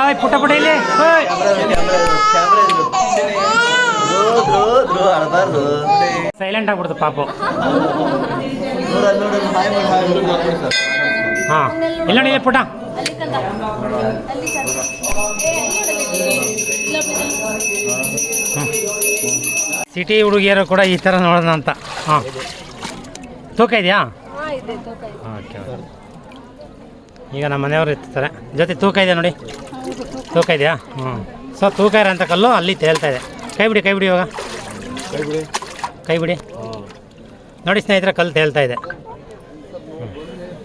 ಆಯ್ ಪುಟ ಪುಟ ಇಲ್ಲಿ. ಓಯ್. ಸೈಲೆಂಟ್ ಆಗ್ಬಿಡ್ತು ಪಾಪು. ಹಾ. ಇಲ್ಲ ನೋಡಿ ಪುಟ ಸಿಟಿ ಹುಡುಗಿಯರು ಕೂಡ ಈ ಥರ ನೋಡೋಣ ಅಂತ. ಹಾಂ. ತೂಕ ಇದೆಯಾ? ಈಗ ನಮ್ಮ ಮನೆಯವರು ಇರ್ತಾರೆ ಜೊತೆ ತೂಕ ಇದೆ ನೋಡಿ. ತೂಕ ಇದೆಯಾ? ಹ್ಞೂ ಸೊ ತೂಕ ಇರೋಂಥ ಕಲ್ಲು ಅಲ್ಲಿ ತೇಲ್ತಾ ಇದೆ. ಕೈ ಬಿಡಿ ಕೈ ಬಿಡಿ ಇವಾಗ. ಕೈ ಬಿಡಿ ಕೈ ಬಿಡಿ ನೋಡಿ ಸ್ನೇಹಿತರೆ ಕಲ್ಲು ತೇಲ್ತಾ ಇದೆ. ಹ್ಮ್.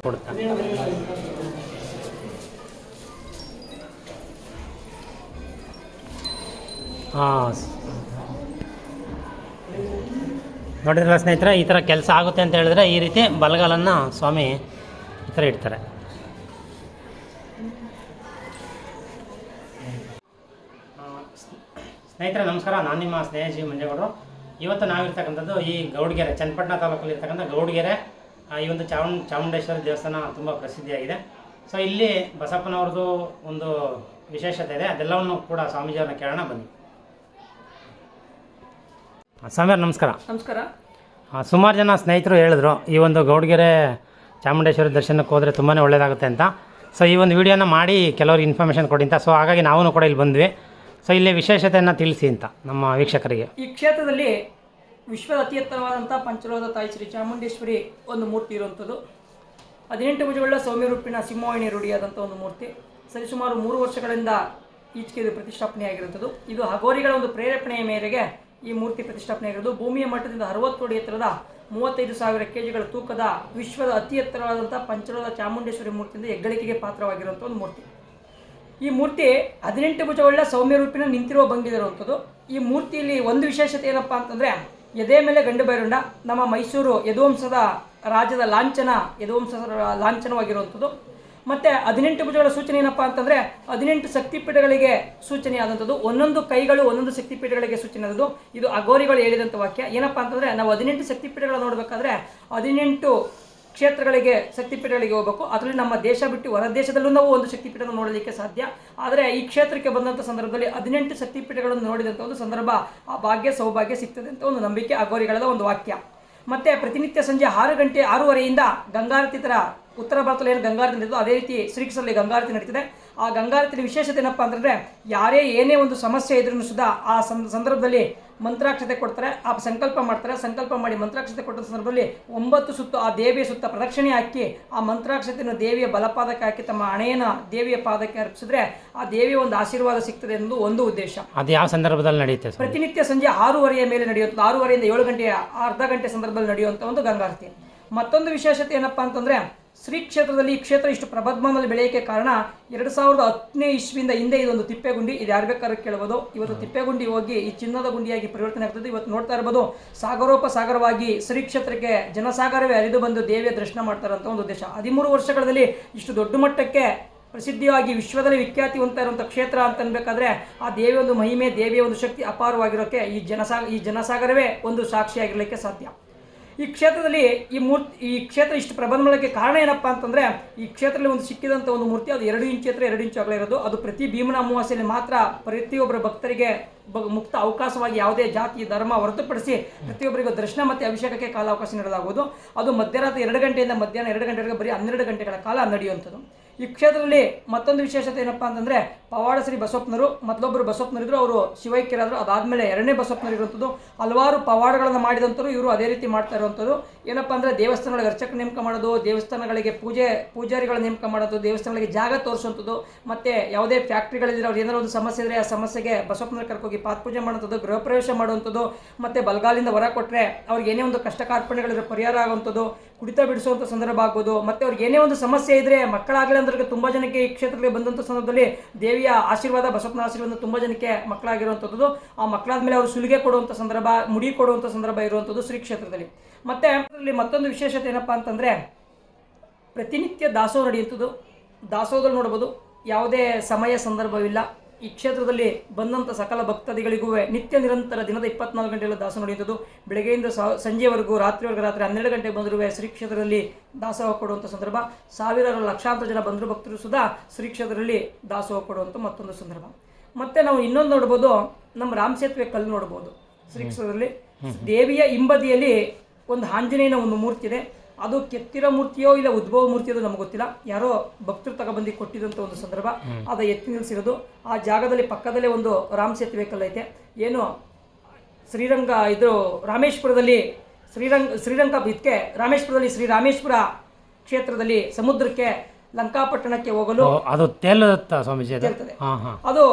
ಕೊಡ್ತಾ ಹಾಂ. ನೋಡಿದ್ರಲ್ಲ ಸ್ನೇಹಿತರೆ ಈ ಥರ ಕೆಲಸ ಆಗುತ್ತೆ ಅಂತ ಹೇಳಿದ್ರೆ ಈ ರೀತಿ ಬಲಗಾಲನ್ನು ಸ್ವಾಮಿ ಈ ಥರ ಇಡ್ತಾರೆ. ಸ್ನೇಹಿತರೆ ನಮಸ್ಕಾರ. ನಾನು ನಿಮ್ಮ ಸ್ನೇಹಜಿ ಮಂಜೇಗೌಡರು. ಇವತ್ತು ನಾವಿರ್ತಕ್ಕಂಥದ್ದು ಈ ಗೌಡ್ಗೆರೆ ಚನ್ನಪಟ್ಟಣ ತಾಲೂಕಲ್ಲಿ ಇರ್ತಕ್ಕಂಥ ಗೌಡ್ಗೆರೆ ಈ ಒಂದು ಚಾಮು ಚಾಮುಂಡೇಶ್ವರಿ ದೇವಸ್ಥಾನ ತುಂಬ ಪ್ರಸಿದ್ಧಿಯಾಗಿದೆ. ಸೊ ಇಲ್ಲಿ ಬಸಪ್ಪನವ್ರದ್ದು ಒಂದು ವಿಶೇಷತೆ ಇದೆ. ಅದೆಲ್ಲವನ್ನು ಕೂಡ ಸ್ವಾಮೀಜಿಯವ್ರನ್ನ ಕೇಳೋಣ ಬನ್ನಿ. ಸ್ವಾಮಿಯವ್ರ ನಮಸ್ಕಾರ. ನಮಸ್ಕಾರ. ಸುಮಾರು ಜನ ಸ್ನೇಹಿತರು ಹೇಳಿದ್ರು ಈ ಒಂದು ಗೌಡ್ಗೆರೆ ಚಾಮುಂಡೇಶ್ವರಿ ದರ್ಶನಕ್ಕೆ ಹೋದರೆ ತುಂಬಾ ಒಳ್ಳೆಯದಾಗುತ್ತೆ ಅಂತ. ಸೊ ಈ ಒಂದು ವಿಡಿಯೋನ ಮಾಡಿ ಕೆಲವ್ರಿಗೆ ಇನ್ಫಾರ್ಮೇಷನ್ ಕೊಡಿ ಅಂತ. ಸೊ ಹಾಗಾಗಿ ನಾವು ಕೂಡ ಇಲ್ಲಿ ಬಂದ್ವಿ. ಸೊ ಇಲ್ಲಿ ವಿಶೇಷತೆಯನ್ನು ತಿಳಿಸಿ ಅಂತ ನಮ್ಮ ವೀಕ್ಷಕರಿಗೆ. ಈ ಕ್ಷೇತ್ರದಲ್ಲಿ ವಿಶ್ವದ ಅತಿ ಎತ್ತರವಾದಂಥ ಪಂಚಲೋಧ ತಾಯಿ ಶ್ರೀ ಚಾಮುಂಡೇಶ್ವರಿ ಒಂದು ಮೂರ್ತಿ ಇರುವಂಥದ್ದು. ಹದಿನೆಂಟು ಭುಜಗಳ ಸೌಮ್ಯ ರೂಪಿನ ರೂಢಿಯಾದಂಥ ಒಂದು ಮೂರ್ತಿ. ಸರಿಸುಮಾರು ಮೂರು ವರ್ಷಗಳಿಂದ ಈಚೆಗೆ ಇದು ಪ್ರತಿಷ್ಠಾಪನೆಯಾಗಿರುವಂಥದ್ದು. ಇದು ಹಗೋರಿಗಳ ಒಂದು ಪ್ರೇರೇಪಣೆಯ ಮೇರೆಗೆ ಈ ಮೂರ್ತಿ ಪ್ರತಿಷ್ಠಾಪನೆಯಾಗಿರೋದು ಭೂಮಿಯ ಮಟ್ಟದಿಂದ ಅರವತ್ತು ಅಡಿ ಎತ್ತರದ ಮೂವತ್ತೈದು ಸಾವಿರ ಕೆಜಿಗಳ ತೂಕದ ವಿಶ್ವದ ಅತಿ ಎತ್ತರವಾದಂಥ ಪಂಚಲೋಧ ಚಾಮುಂಡೇಶ್ವರಿ ಮೂರ್ತಿಯಿಂದ ಹೆಗ್ಗಳಿಕೆಗೆ ಪಾತ್ರವಾಗಿರುವಂಥ ಒಂದು ಮೂರ್ತಿ. ಈ ಮೂರ್ತಿ ಹದಿನೆಂಟು ಭುಜವುಳ್ಳ ಸೌಮ್ಯ ರೂಪಿನ ನಿಂತಿರುವ ಭಂಗಿದಿರುವಂಥದ್ದು ಈ ಮೂರ್ತಿಯಲ್ಲಿ ಒಂದು ವಿಶೇಷತೆ ಏನಪ್ಪ ಅಂತಂದರೆ, ಎದೆ ಮೇಲೆ ಗಂಡು ಬೈರುಂಡ, ನಮ್ಮ ಮೈಸೂರು ಯದುವಂಶದ ರಾಜ್ಯದ ಲಾಂಛನ, ಯದುವಂಶದ ಲಾಂಛನವಾಗಿರುವಂಥದ್ದು ಮತ್ತು ಹದಿನೆಂಟು ಭುಜಗಳ ಸೂಚನೆ ಏನಪ್ಪ ಅಂತಂದರೆ, ಹದಿನೆಂಟು ಶಕ್ತಿಪೀಠಗಳಿಗೆ ಸೂಚನೆಯಾದಂಥದ್ದು ಒಂದೊಂದು ಕೈಗಳು ಒಂದೊಂದು ಶಕ್ತಿಪೀಠಗಳಿಗೆ ಸೂಚನೆ ಆದದ್ದು. ಇದು ಅಗೋರಿಗಳು ಹೇಳಿದಂಥ ವಾಕ್ಯ. ಏನಪ್ಪ ಅಂತಂದರೆ, ನಾವು ಹದಿನೆಂಟು ಶಕ್ತಿಪೀಠಗಳು ನೋಡಬೇಕಾದ್ರೆ, ಹದಿನೆಂಟು ಕ್ಷೇತ್ರಗಳಿಗೆ ಶಕ್ತಿಪೀಠಗಳಿಗೆ ಹೋಗಬೇಕು. ಅದರಲ್ಲಿ ನಮ್ಮ ದೇಶ ಬಿಟ್ಟು ಹೊರ ದೇಶದಲ್ಲೂ ನಾವು ಒಂದು ಶಕ್ತಿಪೀಠ ನೋಡಲಿಕ್ಕೆ ಸಾಧ್ಯ. ಆದರೆ ಈ ಕ್ಷೇತ್ರಕ್ಕೆ ಬಂದಂಥ ಸಂದರ್ಭದಲ್ಲಿ ಹದಿನೆಂಟು ಶಕ್ತಿಪೀಠಗಳನ್ನು ನೋಡಿದಂಥ ಒಂದು ಸಂದರ್ಭ, ಆ ಭಾಗ್ಯ ಸೌಭಾಗ್ಯ ಸಿಗ್ತದೆ ಅಂತ ಒಂದು ನಂಬಿಕೆ ಅಗೋರಿಗಳದ ಒಂದು ವಾಕ್ಯ. ಮತ್ತೆ ಪ್ರತಿನಿತ್ಯ ಸಂಜೆ ಆರು ಗಂಟೆ ಆರೂವರೆಯಿಂದ ಗಂಗಾರತಿ ಥರ ಉತ್ತರ ಭಾರತದಲ್ಲಿ ಏನು ಗಂಗಾರತಿ ನಡೀತೋ ಅದೇ ರೀತಿ ಶ್ರೀಕೃಷ್ಣಲ್ಲಿ ಗಂಗಾರತಿ ನಡೀತಿದೆ. ಆ ಗಂಗಾರತಿಯಲ್ಲಿ ವಿಶೇಷತೆ ಏನಪ್ಪ ಅಂತಂದರೆ ಯಾರೇ ಏನೇ ಒಂದು ಸಮಸ್ಯೆ ಇದ್ರೂ ಸುಧಾ ಆ ಸಂದರ್ಭದಲ್ಲಿ ಮಂತ್ರಾಕ್ಷತೆ ಕೊಡ್ತಾರೆ ಆ ಸಂಕಲ್ಪ ಮಾಡ್ತಾರೆ. ಸಂಕಲ್ಪ ಮಾಡಿ ಮಂತ್ರಾಕ್ಷತೆ ಕೊಟ್ಟ ಸಂದರ್ಭದಲ್ಲಿ ಒಂಬತ್ತು ಸುತ್ತು ಆ ದೇವಿಯ ಸುತ್ತ ಪ್ರದಕ್ಷಿಣೆ ಹಾಕಿ ಆ ಮಂತ್ರಾಕ್ಷತೆಯನ್ನು ದೇವಿಯ ಬಲಪಾದಕ್ಕೆ ಹಾಕಿ ತಮ್ಮ ಹಣೆಯನ್ನು ದೇವಿಯ ಪಾದಕ್ಕೆ ಅರ್ಪಿಸಿದ್ರೆ ಆ ದೇವಿಯ ಒಂದು ಆಶೀರ್ವಾದ ಸಿಗ್ತದೆ ಎಂದು ಒಂದು ಉದ್ದೇಶ. ಅದು ಯಾವ ಸಂದರ್ಭದಲ್ಲಿ ನಡೆಯುತ್ತೆ ಪ್ರತಿನಿತ್ಯ ಸಂಜೆ ಆರೂವರೆಯ ಮೇಲೆ ನಡೆಯುತ್ತೆ ಆರೂವರೆಯಿಂದ ಏಳು ಗಂಟೆಯ ಅರ್ಧ ಗಂಟೆ ಸಂದರ್ಭದಲ್ಲಿ ನಡೆಯುವಂಥ ಒಂದು ಗಂಗಾರತಿ. ಮತ್ತೊಂದು ವಿಶೇಷತೆ ಏನಪ್ಪಾ ಅಂತಂದ್ರೆ ಶ್ರೀ ಕ್ಷೇತ್ರದಲ್ಲಿ ಈ ಕ್ಷೇತ್ರ ಇಷ್ಟು ಪ್ರಬದ್ಮಾನದಲ್ಲಿ ಬೆಳೆಯೋಕ್ಕೆ ಕಾರಣ ಎರಡು ಸಾವಿರದ ಹತ್ತನೇ ಇಸ್ವಿಯಿಂದ ಹಿಂದೆ ಇದೊಂದು ತಿಪ್ಪೆಗುಂಡಿ. ಇದು ಯಾರು ಬೇಕಾದ್ರೂ ಕೇಳ್ಬೋದು. ಇವತ್ತು ತಿಪ್ಪೆಗುಂಡಿ ಹೋಗಿ ಈ ಚಿನ್ನದ ಗುಂಡಿಯಾಗಿ ಪರಿವರ್ತನೆ ಆಗ್ತದೆ. ಇವತ್ತು ನೋಡ್ತಾ ಇರ್ಬೋದು, ಸಾಗರೋಪ ಸಾಗರವಾಗಿ ಶ್ರೀ ಕ್ಷೇತ್ರಕ್ಕೆ ಜನಸಾಗರವೇ ಹರಿದು ಬಂದು ದೇವಿಯ ದರ್ಶನ ಮಾಡ್ತಾರಂತ ಒಂದು ಉದ್ದೇಶ. ಹದಿಮೂರು ವರ್ಷಗಳಲ್ಲಿ ಇಷ್ಟು ದೊಡ್ಡ ಮಟ್ಟಕ್ಕೆ ಪ್ರಸಿದ್ಧಿಯಾಗಿ ವಿಶ್ವದಲ್ಲಿ ವಿಖ್ಯಾತಿ ಹೊಂದ್ತಾ ಇರುವಂಥ ಕ್ಷೇತ್ರ ಅಂತ ಅನ್ಬೇಕಾದ್ರೆ ಆ ದೇವಿಯ ಒಂದು ಮಹಿಮೆ, ದೇವಿಯ ಒಂದು ಶಕ್ತಿ ಅಪಾರವಾಗಿರೋಕ್ಕೆ ಈ ಜನಸಾಗ, ಈ ಜನಸಾಗರವೇ ಒಂದು ಸಾಕ್ಷಿಯಾಗಿರಲಿಕ್ಕೆ ಸಾಧ್ಯ. ಈ ಕ್ಷೇತ್ರದಲ್ಲಿ ಈ ಮೂರ್ತಿ, ಈ ಕ್ಷೇತ್ರ ಇಷ್ಟು ಪ್ರಬಂಧ ಕಾರಣ ಏನಪ್ಪಾ ಅಂತಂದ್ರೆ, ಈ ಕ್ಷೇತ್ರದಲ್ಲಿ ಒಂದು ಸಿಕ್ಕಿದಂಥ ಒಂದು ಮೂರ್ತಿ, ಅದು ಎರಡು ಇಂಚು ಹತ್ರ ಎರಡು ಇಂಚು ಆಗಲೇ ಇರೋದು. ಅದು ಪ್ರತಿ ಭೀಮನ ಅಮಾವಾಸ್ಯೆಯಲ್ಲಿ ಮಾತ್ರ ಪ್ರತಿಯೊಬ್ಬರ ಭಕ್ತರಿಗೆ ಮುಕ್ತ ಅವಕಾಶವಾಗಿ ಯಾವುದೇ ಜಾತಿ, ಧರ್ಮ ಹೊರತುಪಡಿಸಿ ಪ್ರತಿಯೊಬ್ಬರಿಗೂ ದರ್ಶನ ಮತ್ತು ಅಭಿಷೇಕಕ್ಕೆ ಕಾಲಾವಕಾಶ ನೀಡಲಾಗುವುದು. ಅದು ಮಧ್ಯರಾತ್ರಿ ಎರಡು ಗಂಟೆಯಿಂದ ಮಧ್ಯಾಹ್ನ ಎರಡು ಗಂಟೆವರೆಗೆ ಬರೀ ಹನ್ನೆರಡು ಗಂಟೆಗಳ ಕಾಲ ನಡೆಯುವಂಥದ್ದು. ಈ ಕ್ಷೇತ್ರದಲ್ಲಿ ಮತ್ತೊಂದು ವಿಶೇಷತೆ ಏನಪ್ಪ ಅಂತಂದ್ರೆ ಪವಾಡ ಶ್ರೀ ಬಸವಪ್ಪನರು, ಮತ್ತೊಬ್ಬರು ಬಸವಪ್ಪನರಿದ್ರು, ಅವರು ಶಿವೈಕ್ಯರಾದರು, ಅದಾದಮೇಲೆ ಎರಡನೇ ಬಸವಪ್ಪನರು ಇರುವಂಥದ್ದು ಹಲವಾರು ಪವಾಡಗಳನ್ನು ಮಾಡಿದಂಥವ್ರು ಇವರು ಅದೇ ರೀತಿ ಮಾಡ್ತಾ ಇರುವಂಥದ್ದು ಏನಪ್ಪ ಅಂದ್ರೆ ದೇವಸ್ಥಾನಗಳಿಗೆ ಅರ್ಚಕ ನೇಮಕ ಮಾಡೋದು, ದೇವಸ್ಥಾನಗಳಿಗೆ ಪೂಜೆ, ಪೂಜಾರಿಗಳ ನೇಮಕ ಮಾಡೋದು, ದೇವಸ್ಥಾನಗಳಿಗೆ ಜಾಗ ತೋರಿಸುವಂಥದ್ದು, ಮತ್ತೆ ಯಾವುದೇ ಫ್ಯಾಕ್ಟ್ರಿಗಳಿದ್ರೆ ಅವ್ರು ಏನಾದ್ರು ಒಂದು ಸಮಸ್ಯೆ ಇದ್ರೆ ಆ ಸಮಸ್ಯೆಗೆ ಬಸವಪ್ಪನವ್ರ ಕರ್ಕೋಗಿ ಪಾತ್ ಪೂಜೆ ಮಾಡುವಂಥದ್ದು, ಗೃಹ ಪ್ರವೇಶ ಮಾಡುವಂಥದ್ದು, ಮತ್ತೆ ಬಲಗಾಲಿಂದ ಹೊರ ಕೊಟ್ಟರೆ ಅವ್ರಿಗೆ ಏನೇ ಒಂದು ಕಷ್ಟ ಕಾರ್ಪಣ್ಯಗಳಿದ್ರೆ ಪರಿಹಾರ ಆಗುವಂಥದ್ದು ಕುಡಿತ ಬಿಡಿಸುವಂಥ ಸಂದರ್ಭ ಆಗ್ಬೋದು. ಮತ್ತೆ ಅವ್ರಿಗೆ ಏನೇ ಒಂದು ಸಮಸ್ಯೆ ಇದ್ರೆ ಮಕ್ಕಳಾಗಲಿ ಅಂದ್ರೆ ತುಂಬ ಜನಕ್ಕೆ ಈ ಕ್ಷೇತ್ರಕ್ಕೆ ಬಂದಂಥ ಸಂದರ್ಭದಲ್ಲಿ ದೇವಿಯ ಆಶೀರ್ವಾದ ಬಸವಪ್ಪನ ಆಶೀರ್ವಾದ ತುಂಬ ಜನಕ್ಕೆ ಮಕ್ಕಳಾಗಿರುವಂಥದ್ದು ಆ ಮಕ್ಕಳಾದ ಮೇಲೆ ಅವರು ಸುಲಿಗೆ ಕೊಡುವಂಥ ಸಂದರ್ಭ, ಮುಡಿ ಕೊಡುವಂಥ ಸಂದರ್ಭ ಇರುವಂಥದ್ದು ಶ್ರೀ ಕ್ಷೇತ್ರದಲ್ಲಿ. ಮತ್ತೆ ಅದರಲ್ಲಿ ಮತ್ತೊಂದು ವಿಶೇಷತೆ ಏನಪ್ಪಾ ಅಂತಂದ್ರೆ ಪ್ರತಿನಿತ್ಯ ದಾಸೋಹ ನಡೆಯುವಂಥದ್ದು ದಾಸೋಹದಲ್ಲಿ ನೋಡ್ಬೋದು ಯಾವುದೇ ಸಮಯ ಸಂದರ್ಭವಿಲ್ಲ. ಈ ಕ್ಷೇತ್ರದಲ್ಲಿ ಬಂದಂಥ ಸಕಲ ಭಕ್ತಾದಿಗಳಿಗೂ ನಿತ್ಯ ನಿರಂತರ ದಿನದ ಇಪ್ಪತ್ನಾಲ್ಕು ಗಂಟೆಗಳ ದಾಸ ನಡೆಯುತ್ತದೆ ಬೆಳಗ್ಗೆಯಿಂದ ಸ- ಸಂಜೆವರೆಗೂ ರಾತ್ರಿವರೆಗೂ ರಾತ್ರಿ ಹನ್ನೆರಡು ಗಂಟೆ ಬಂದರೂ ಶ್ರೀ ಕ್ಷೇತ್ರದಲ್ಲಿ ದಾಸೋಹ ಕೊಡುವಂಥ ಸಂದರ್ಭ. ಸಾವಿರಾರು ಲಕ್ಷಾಂತರ ಜನ ಬಂದರು ಭಕ್ತರು ಸುಧಾ ಶ್ರೀ ಕ್ಷೇತ್ರದಲ್ಲಿ ದಾಸೋಹ ಕೊಡುವಂಥ ಮತ್ತೊಂದು ಸಂದರ್ಭ. ಮತ್ತೆ ನಾವು ಇನ್ನೊಂದು ನೋಡ್ಬೋದು ನಮ್ಮ ರಾಮ ಸೇತುವೆ ಕಲ್ಲು ನೋಡ್ಬೋದು. ಶ್ರೀ ಕ್ಷೇತ್ರದಲ್ಲಿ ದೇವಿಯ ಹಿಂಬದಿಯಲ್ಲಿ ಒಂದು ಆಂಜನೇಯನ ಒಂದು ಮೂರ್ತಿ ಇದೆ ಅದು ಕೆತ್ತಿರೋ ಮೂರ್ತಿಯೋ ಇಲ್ಲ ಉದ್ಭವ ಮೂರ್ತಿಯೋ ನಮಗೆ ಗೊತ್ತಿಲ್ಲ. ಯಾರೋ ಭಕ್ತರು ತಗೊಬಂದು ಕೊಟ್ಟಿದಂಥ ಒಂದು ಸಂದರ್ಭ. ಅದು ಎತ್ತಿ ನಿಲ್ಲಿಸಿರೋದು ಆ ಜಾಗದಲ್ಲಿ ಪಕ್ಕದಲ್ಲೇ ಒಂದು ರಾಮ ಸೇತುವೆ ಐತೆ. ಏನು ಶ್ರೀರಂಗ ಇದು ರಾಮೇಶ್ವರದಲ್ಲಿ ಶ್ರೀರಂಗ ಶ್ರೀರಂಗ ಇದಕ್ಕೆ ರಾಮೇಶ್ವರದಲ್ಲಿ ಶ್ರೀ ರಾಮೇಶ್ವರ ಕ್ಷೇತ್ರದಲ್ಲಿ ಸಮುದ್ರಕ್ಕೆ ಲಂಕಾಪಟ್ಟಣಕ್ಕೆ ಹೋಗಲು ಅದು ತೇಲುತ್ತಾ ಸ್ವಾಮೀಜಿ ಅದು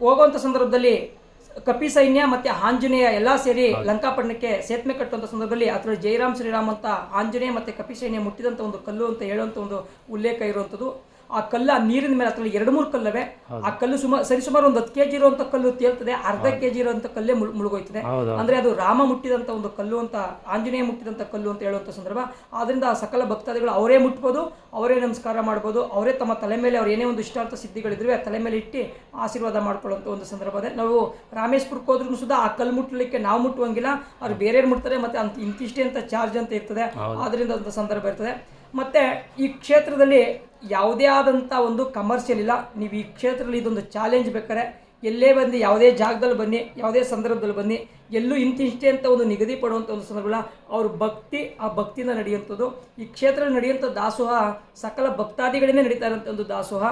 ಹೋಗುವಂಥ ಸಂದರ್ಭದಲ್ಲಿ ಕಪಿ ಸೈನ್ಯ ಮತ್ತೆ ಆಂಜನೇಯ ಎಲ್ಲ ಸೇರಿ ಲಂಕಾಪಟ್ಟಣಕ್ಕೆ ಸೇತುವೆ ಕಟ್ಟುವಂತ ಸಂದರ್ಭದಲ್ಲಿ ಅದರ ಜಯರಾಮ್ ಶ್ರೀರಾಮ್ ಅಂತ ಆಂಜನೇಯ ಮತ್ತೆ ಕಪಿ ಸೈನ್ಯ ಮುಟ್ಟಿದಂತ ಒಂದು ಕಲ್ಲು ಅಂತ ಹೇಳುವಂತ ಒಂದು ಉಲ್ಲೇಖ ಇರುವಂಥದ್ದು. ಆ ಕಲ್ಲು ಆ ನೀರಿನ ಮೇಲೆ ಅದರಲ್ಲಿ ಎರಡು ಮೂರು ಕಲ್ಲವೆ? ಆ ಕಲ್ಲು ಸುಮಾರು ಸರಿಸುಮಾರು ಒಂದು ಹತ್ತು ಕೆಜಿ ಇರುವಂತ ಕಲ್ಲು ತೇಲ್ತದೆ ಅರ್ಧ ಕೆಜಿ ಇರುವಂತ ಕಲ್ಲೇ ಮುಳ್ ಮುಳುಗೋಯ್ತದೆ. ಅಂದ್ರೆ ಅದು ರಾಮ ಮುಟ್ಟಿದಂತ ಒಂದು ಕಲ್ಲು ಅಂತ ಆಂಜನೇಯ ಮುಟ್ಟಿದಂತ ಕಲ್ಲು ಅಂತ ಹೇಳುವಂತ ಸಂದರ್ಭ. ಆದ್ರಿಂದ ಆ ಸಕಲ ಭಕ್ತಾದಿಗಳು ಅವರೇ ಮುಟ್ಬೋದು ಅವರೇ ನಮಸ್ಕಾರ ಮಾಡ್ಬೋದು ಅವರೇ ತಮ್ಮ ತಲೆ ಮೇಲೆ ಅವ್ರು ಏನೇ ಒಂದು ಇಷ್ಟಾರ್ಥ ಸಿದ್ಧಿಗಳಿದ್ರೆ ತಲೆ ಮೇಲೆ ಇಟ್ಟು ಆಶೀರ್ವಾದ ಮಾಡ್ಕೊಳ್ಳುವಂಥ ಒಂದು ಸಂದರ್ಭ ಇದೆ. ನಾವು ರಾಮೇಶ್ಪುರಕ್ಕೆ ಹೋದ್ರೂ ಸುದ ಆ ಕಲ್ಲು ಮುಟ್ಟಲಿಕ್ಕೆ ನಾವು ಮುಟ್ಟುವಂಗಿಲ್ಲ ಅವ್ರು ಬೇರೆಯವ್ರು ಮುಟ್ತಾರೆ ಮತ್ತೆ ಅಂತ ಇಂತಿಷ್ಟೇ ಅಂತ ಚಾರ್ಜ್ ಅಂತ ಇರ್ತದೆ. ಆದ್ರಿಂದ ಅಂತ ಸಂದರ್ಭ ಇರ್ತದೆ. ಮತ್ತೆ ಈ ಕ್ಷೇತ್ರದಲ್ಲಿ ಯಾವುದೇ ಆದಂಥ ಒಂದು ಕಮರ್ಷಿಯಲ್ ಇಲ್ಲ. ನೀವು ಈ ಕ್ಷೇತ್ರದಲ್ಲಿ ಇದೊಂದು ಚಾಲೆಂಜ್ ಬೇಕಾದ್ರೆ ಎಲ್ಲೇ ಬಂದು ಯಾವುದೇ ಜಾಗದಲ್ಲಿ ಬನ್ನಿ, ಯಾವುದೇ ಸಂದರ್ಭದಲ್ಲಿ ಬನ್ನಿ, ಎಲ್ಲೂ ಇಂತಿಷ್ಟೇ ಅಂತ ಒಂದು ನಿಗದಿ ಪಡುವಂಥ ಒಂದು ಸಂದರ್ಭಗಳ ಅವ್ರ ಭಕ್ತಿ, ಆ ಭಕ್ತಿಯಿಂದ ನಡೆಯುವಂಥದ್ದು. ಈ ಕ್ಷೇತ್ರದಲ್ಲಿ ನಡೆಯುವಂಥ ದಾಸೋಹ ಸಕಲ ಭಕ್ತಾದಿಗಳೇ ನಡೀತಾ ಇರೋಂಥ ಒಂದು ದಾಸೋಹ.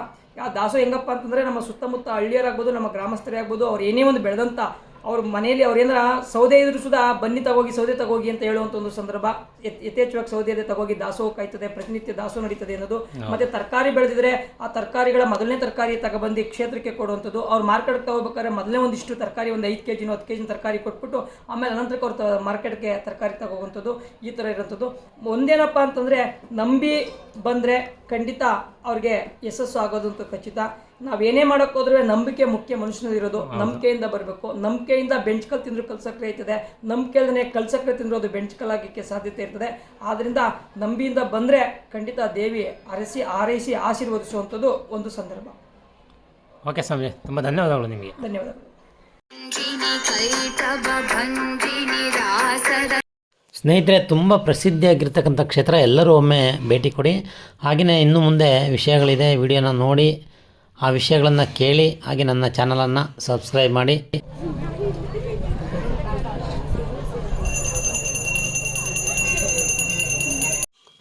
ಆ ದಾಸೋಹ ಹೆಂಗಪ್ಪ ಅಂತಂದರೆ ನಮ್ಮ ಸುತ್ತಮುತ್ತ ಹಳ್ಳಿಯರಾಗ್ಬೋದು, ನಮ್ಮ ಗ್ರಾಮಸ್ಥರೇ ಆಗ್ಬೋದು ಅವ್ರು ಏನೇ ಒಂದು ಬೆಳೆದಂಥ ಅವ್ರ ಮನೆಯಲ್ಲಿ ಅವ್ರೇನರ ಸೌದೆ ಇದ್ರು ಸುಧಾ ಬನ್ನಿ ತಗೋಗಿ ಸೌದೆ ತಗೋಗಿ ಅಂತ ಹೇಳುವಂಥ ಒಂದು ಸಂದರ್ಭ. ಯಥ್- ಯಥೇಚ್ಛವಾಗಿ ಸೌದೆ ಇದೆ ತಗೋಗಿ ದಾಸೋಹ ಕಾಯ್ತದೆ ಪ್ರತಿನಿತ್ಯ ದಾಸೋಹ ನಡೀತದೆ ಅನ್ನೋದು. ಮತ್ತೆ ತರಕಾರಿ ಬೆಳೆದಿದ್ರೆ ಆ ತರಕಾರಿಗಳ ಮೊದಲನೇ ತರಕಾರಿ ತಗೊಬಂದು ಕ್ಷೇತ್ರಕ್ಕೆ ಕೊಡುವಂಥದ್ದು. ಅವ್ರು ಮಾರ್ಕೆಟ್ಗೆ ತಗೋಬೇಕಾದ್ರೆ ಮೊದಲನೇ ಒಂದಿಷ್ಟು ತರಕಾರಿ ಒಂದು ಐದು ಕೆ ಜಿನೋ ಹತ್ತು ಕೆ ಜಿನ ತರಕಾರಿ ಕೊಟ್ಬಿಟ್ಟು ಆಮೇಲೆ ಅನಂತರಕ್ಕೆ ಅವ್ರು ಮಾರ್ಕೆಟ್ಗೆ ತರಕಾರಿ ತಗೋವಂಥದ್ದು. ಈ ಥರ ಇರೋಂಥದ್ದು ಒಂದೇನಪ್ಪ ಅಂತಂದರೆ ನಂಬಿ ಬಂದರೆ ಖಂಡಿತ ಅವ್ರಿಗೆ ಯಶಸ್ಸು ಆಗೋದಂತೂ ಖಚಿತ. ನಾವೇನೇ ಮಾಡೋಕೆ ಹೋದ್ರೆ ನಂಬಿಕೆ ಮುಖ್ಯ ಮನುಷ್ಯನಲ್ಲಿರೋದು ನಂಬಿಕೆಯಿಂದ ಬರಬೇಕು. ನಂಬಿಕೆಯಿಂದ ಬೆಂಚ್ಕಲ್ ತಿಂದ್ರೆ ಕಲ್ಸಕ್ರೆ ಆಯ್ತದೆ ನಂಬಿಕೆಲ್ಲೇ ಕಲ್ಸಕ್ರೆ ತಿಂದ್ರು ಅದು ಬೆಂಚ್ಕಲ್ ಆಗಲಿಕ್ಕೆ ಸಾಧ್ಯತೆ ಇರ್ತದೆ. ಆದ್ದರಿಂದ ನಂಬಿಯಿಂದ ಬಂದರೆ ಖಂಡಿತ ದೇವಿ ಅರಸಿ ಆರೈಸಿ ಆಶೀರ್ವದಿಸುವಂಥದ್ದು ಒಂದು ಸಂದರ್ಭ. ಓಕೆ ಸ್ವಾಮಿ ತುಂಬ ಧನ್ಯವಾದಗಳು ನಿಮಗೆ. ಧನ್ಯವಾದಗಳು. ಕೈಟಭ ಸ್ನೇಹಿತರೆ ತುಂಬ ಪ್ರಸಿದ್ಧಿಯಾಗಿರ್ತಕ್ಕಂಥ ಕ್ಷೇತ್ರ ಎಲ್ಲರೂ ಒಮ್ಮೆ ಭೇಟಿ ಕೊಡಿ. ಹಾಗೆಯೇ ಇನ್ನು ಮುಂದೆ ವಿಷಯಗಳಿದೆ ವಿಡಿಯೋನ ನೋಡಿ. ಆ ವಿಷಯಗಳನ್ನು ಕೇಳಿ ಹಾಗೆ ನನ್ನ ಚಾನಲನ್ನು ಸಬ್ಸ್ಕ್ರೈಬ್ ಮಾಡಿ.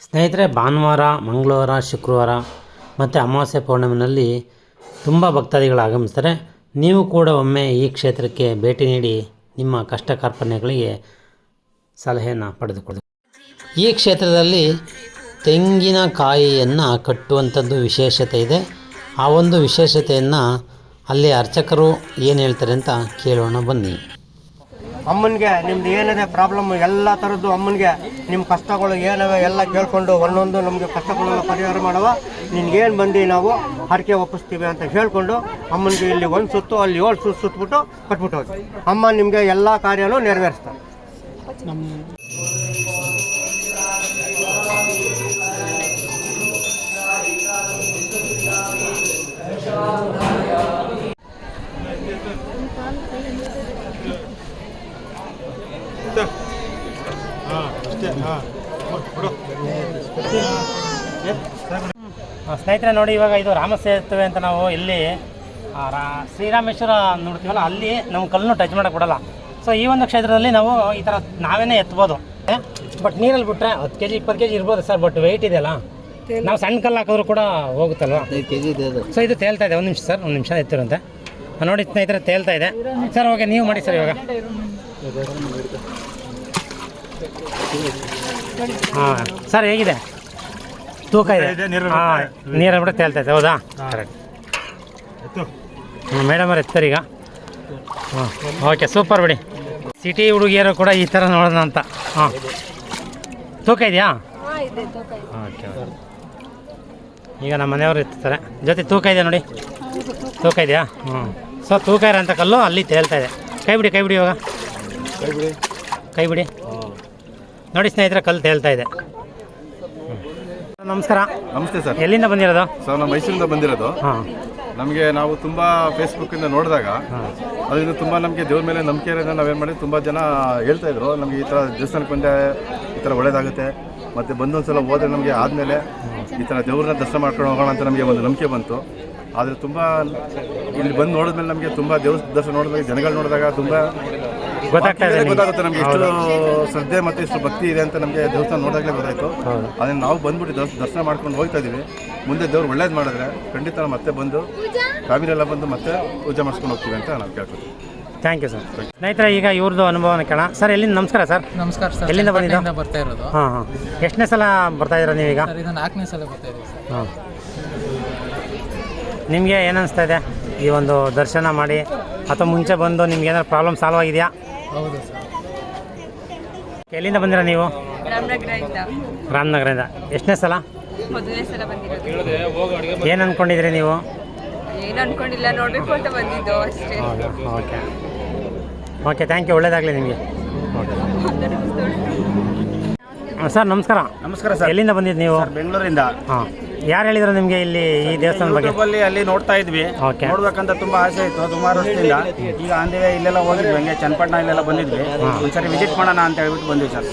ಸ್ನೇಹಿತರೆ, ಭಾನುವಾರ, ಮಂಗಳವಾರ, ಶುಕ್ರವಾರ ಮತ್ತು ಅಮಾವಾಸ್ಯೆ ಪೌರ್ಣಿಮೆಯಲ್ಲಿ ತುಂಬ ಭಕ್ತಾದಿಗಳು ಆಗಮಿಸ್ತಾರೆ. ನೀವು ಕೂಡ ಒಮ್ಮೆ ಈ ಕ್ಷೇತ್ರಕ್ಕೆ ಭೇಟಿ ನೀಡಿ ನಿಮ್ಮ ಕಷ್ಟ ಕಾರ್ಪಣ್ಯಗಳಿಗೆ ಸಲಹೆಯನ್ನು ಪಡೆದುಕೊಳ್ಳಿ. ಈ ಕ್ಷೇತ್ರದಲ್ಲಿ ತೆಂಗಿನಕಾಯಿಯನ್ನು ಕಟ್ಟುವಂಥದ್ದು ವಿಶೇಷತೆ ಇದೆ. ಆ ಒಂದು ವಿಶೇಷತೆಯನ್ನು ಅಲ್ಲಿ ಅರ್ಚಕರು ಏನು ಹೇಳ್ತಾರೆ ಅಂತ ಕೇಳೋಣ ಬನ್ನಿ. ಅಮ್ಮನಿಗೆ ನಿಮ್ದು ಏನಿದೆ ಪ್ರಾಬ್ಲಮ್ ಎಲ್ಲ ಥರದ್ದು ಅಮ್ಮನಿಗೆ ನಿಮ್ಮ ಕಷ್ಟಗಳು ಏನವೆ ಎಲ್ಲ ಕೇಳಿಕೊಂಡು ಒಂದೊಂದು ನಮಗೆ ಕಷ್ಟಗಳೆಲ್ಲ ಪರಿಹಾರ ಮಾಡುವ. ನಿನ್ಗೇನು ಬಂದು ನಾವು ಹರಕೆ ಒಪ್ಪಿಸ್ತೀವಿ ಅಂತ ಹೇಳಿಕೊಂಡು ಅಮ್ಮನಿಗೆ ಇಲ್ಲಿ ಒಂದು ಸುತ್ತು, ಅಲ್ಲಿ ಏಳು ಸುತ್ತು ಸುತ್ತಬಿಟ್ಟು ಕಟ್ಬಿಟ್ಟು ಹೋಗಿ. ಅಮ್ಮ ನಿಮಗೆ ಎಲ್ಲ ಕಾರ್ಯನೂ ನೆರವೇರಿಸ್ತಾರೆ. ಸ್ನೇಹಿತರೆ ನೋಡಿ, ಇವಾಗ ಇದು ರಾಮ ಸೇತುವೆ ಅಂತ ನಾವು ಇಲ್ಲಿ ಶ್ರೀರಾಮೇಶ್ವರ ನೋಡ್ತೀವಲ್ಲ, ಅಲ್ಲಿ ನಾವು ಕಲ್ಲನ್ನು ಟಚ್ ಮಾಡೋಕೆ ಬಿಡಲ್ಲ ಸೊ ಈ ಒಂದು ಕ್ಷೇತ್ರದಲ್ಲಿ ನಾವು ಈ ಥರ ನಾವೇನೇ ಎತ್ಬೋದು. ಬಟ್ ನೀರಲ್ಲಿ ಬಿಟ್ಟರೆ ಹತ್ತು ಕೆ ಜಿ ಇಪ್ಪತ್ತು ಕೆ ಜಿ ಇರ್ಬೋದು ಸರ್ ಬಟ್ ವೆಯ್ಟ್ ಇದೆಯಲ್ಲ? ನಾವು ಸಣ್ಣ ಕಲ್ಲು ಹಾಕಿದ್ರು ಕೂಡ ಹೋಗುತ್ತಲ್ವಾ? ಸೊ ಇದು ತೇಲ್ತಾ ಇದೆ. ಒಂದು ನಿಮಿಷ ಸರ್ ಒಂದು ನಿಮಿಷ ಎತ್ತಿರಂತೆ ನೋಡಿ ಸ್ನೇಹಿತರೆ ತೇಲ್ತಾ ಇದೆ. ಸರ್ ಓಕೆ ನೀವು ಮಾಡಿ ಸರ್ ಇವಾಗ. ಹಾಂ ಸರ್ ಹೇಗಿದೆ? ತೂಕ ಇದೆ. ಹಾಂ ನೀರಲ್ಲಿ ಬಿಟ್ಟು ತೇಲ್ತಾ ಇದೆ ಹೌದಾ? ಕರೆಕ್ಟ್ ಹ್ಞೂ ಮೇಡಮ್ ಅವ್ರು ಎತ್ತಾರೆ ಈಗ. ಹಾಂ ಓಕೆ ಸೂಪರ್ ಬಿಡಿ. ಸಿಟಿ ಹುಡುಗಿಯರು ಕೂಡ ಈ ಥರ ನೋಡೋಣ ಅಂತ. ಹಾಂ. ತೂಕ ಇದೆಯಾ? ಹಾಂ ಇದೆ ತೂಕ ಇದೆ. ಓಕೆ. ಈಗ ನಮ್ಮ ಮನೆಯವರು ಇರ್ತಾರೆ ಜೊತೆ ತೂಕ ಇದೆ ನೋಡಿ? ತೂಕ ಇದೆಯಾ? ಹ್ಞೂ ಸೊ ತೂಕ ಇರೋಂಥ ಕಲ್ಲು ಅಲ್ಲಿ ತೇಳ್ತಾ ಇದೆ. ಕೈ ಬಿಡಿ ಕೈ ಬಿಡಿ ಇವಾಗ. ಕೈ ಬಿಡಿ. ಕೈ ಬಿಡಿ ನೋಡಿ ಸ್ನೇಹಿತರೆ ಕಲ್ಲು ತೇಲ್ತಾ ಇದೆ. ನಮಸ್ಕಾರ. ನಮಸ್ತೆ ಸರ್. ಎಲ್ಲಿಂದ ಬಂದಿರೋದು? ಸರ್ ನಮ್ಮ ಮೈಸೂರಿಂದ ಬಂದಿರೋದು. ಹಾಂ. ನಮಗೆ ನಾವು ತುಂಬ ಫೇಸ್ಬುಕ್ಕಿಂದ ನೋಡಿದಾಗ ಅದರಿಂದ ತುಂಬ ನಮಗೆ ದೇವ್ರ ಮೇಲೆ ನಂಬಿಕೆ ಇರೋದ್ರಿಂದ ನಾವೇನು ಮಾಡಿ ತುಂಬ ಜನ ಹೇಳ್ತಾ ಇದ್ರು. ನಮಗೆ ಈ ಥರ ದೇವಸ್ಥಾನಕ್ಕೆ ಬಂದೆ ಈ ಥರ ಒಳ್ಳೇದಾಗುತ್ತೆ. ಮತ್ತು ಬಂದೊಂದು ಸಲ ಹೋದ್ರೆ ನಮಗೆ ಆದಮೇಲೆ ಈ ಥರ ದೇವ್ರನ್ನ ದರ್ಶನ ಮಾಡ್ಕೊಂಡು ಹೋಗೋಣ ಅಂತ ನಮಗೆ ಒಂದು ನಂಬಿಕೆ ಬಂತು. ಆದರೆ ತುಂಬ ಇಲ್ಲಿ ಬಂದು ನೋಡಿದ್ಮೇಲೆ ನಮಗೆ ತುಂಬ ದೇವ್ರ ದರ್ಶನ ನೋಡಿದಾಗ ಜನಗಳು ನೋಡಿದಾಗ ತುಂಬ ಗೊತ್ತಾಗ್ತಾ ಇದೆ ನಿಮ್ಗೆ. ಗೊತ್ತಾಗುತ್ತೆ ನಮ್ಗೆ ಎಷ್ಟು ಶ್ರದ್ಧೆ ಮತ್ತೆ ಎಷ್ಟು ಭಕ್ತಿ ಇದೆ ಅಂತ ನಮಗೆ ದೇವಸ್ಥಾನ ನೋಡಿದಾಗಲೇ ಗೊತ್ತಾಯ್ತು. ಅದನ್ನು ನಾವು ಬಂದ್ಬಿಟ್ಟು ದರ್ಶನ ದರ್ಶನ ಮಾಡ್ಕೊಂಡು ಹೋಗ್ತಾ ಇದೀವಿ. ಮುಂದೆ ದೇವ್ರು ಒಳ್ಳೇದು ಮಾಡಿದ್ರೆ ಖಂಡಿತ ಮತ್ತೆ ಬಂದು ಫ್ಯಾಮಿಲಿ ಬಂದು ಮತ್ತೆ ಪೂಜೆ ಮಾಡಿಸ್ಕೊಂಡು ಹೋಗ್ತೀವಿ ಅಂತ ನಾವು ಕೇಳ್ಕೊತೀವಿ ಥ್ಯಾಂಕ್ ಯು ಸರ್ ಸ್ನೇಹಿತರೆ ಈಗ ಇವ್ರದ್ದು ಅನುಭವನ ಕೇಳ ಸರ್ ಎಲ್ಲಿಂದ ನಮಸ್ಕಾರ ಸರ್ ನಮಸ್ಕಾರ ಸರ್ ಎಲ್ಲಿಂದ ಬಂದಿದ್ದು? ಬರ್ತಾ ಇರೋದು. ಹಾಂ ಹಾಂ. ಎಷ್ಟನೇ ಸಲ ಬರ್ತಾ ಇದ್ದೀರಾ ನೀವೀಗ ಸರ್ ಇದು ನಾಲ್ಕನೇ ಸಲ ಬರ್ತಾ ಇದ್ದೀವಿ ಸರ್ ಹಾಂ. ನಿಮಗೆ ಏನನ್ನಿಸ್ತಾ ಇದೆ? ಈ ಒಂದು ದರ್ಶನ ಮಾಡಿ ಅಥವಾ ಮುಂಚೆ ಬಂದು ನಿಮ್ಗೆ ಏನಾದ್ರು ಪ್ರಾಬ್ಲಮ್ ಸಾಲ್ವ್ ಆಗಿದೆಯಾ? ಹೌದು ಸರ್ ಎಲ್ಲಿಂದ ಬಂದಿರ ನೀವು? ರಾಮನಗರದಿಂದ. ರಾಮನಗರದಿಂದ. ಎಷ್ಟನೇ ಸಲ? ಮೊದಲನೇ ಸಲ ಬಂದಿರೋದು. ಏನು ಅಂದ್ಕೊಂಡಿದ್ರಿ ನೀವು? ಏನು ಅನ್ಕೊಂಡಿಲ್ಲ ನೋಡ್ಬೇಕು ಅಂತ ಬಂದಿದ್ದು ಅಷ್ಟೇ. ಓಕೆ. ಓಕೆ ಥ್ಯಾಂಕ್ ಯು ಒಳ್ಳೇದಾಗಲಿ ನಿಮಗೆ. ಸರ್ ನಮಸ್ಕಾರ. ನಮಸ್ಕಾರ ಸರ್. ಎಲ್ಲಿಂದ ಬಂದಿದ್ದು ನೀವು? ಬೆಂಗಳೂರಿಂದ. ಹಾಂ. ಯಾರು ಹೇಳಿದ್ರು ನಿಮಗೆ ಇಲ್ಲಿ ಈ ದೇವಸ್ಥಾನದ ಬಗ್ಗೆ? ಅಲ್ಲಿ ಅಲ್ಲಿ ನೋಡ್ತಾ ಇದ್ವಿ. ಓಕೆ. ನೋಡ್ಬೇಕಂತ ತುಂಬಾ ಆಸೆ ಇತ್ತು ಸುಮಾರು ವರ್ಷದಿಂದ ಈಗ ಅಂದಿವೆ ಇಲ್ಲೆಲ್ಲ ಹೋಗಿದ್ವಿ ಹಂಗೆ ಚನ್ನಪಟ್ಟಣ ಇಲ್ಲೆಲ್ಲ ಬಂದಿದ್ವಿ. ಒಂದ್ಸರಿ ವಿಸಿಟ್ ಮಾಡೋಣ ಅಂತ ಹೇಳ್ಬಿಟ್ಟು ಬಂದ್ವಿ ಸರ್.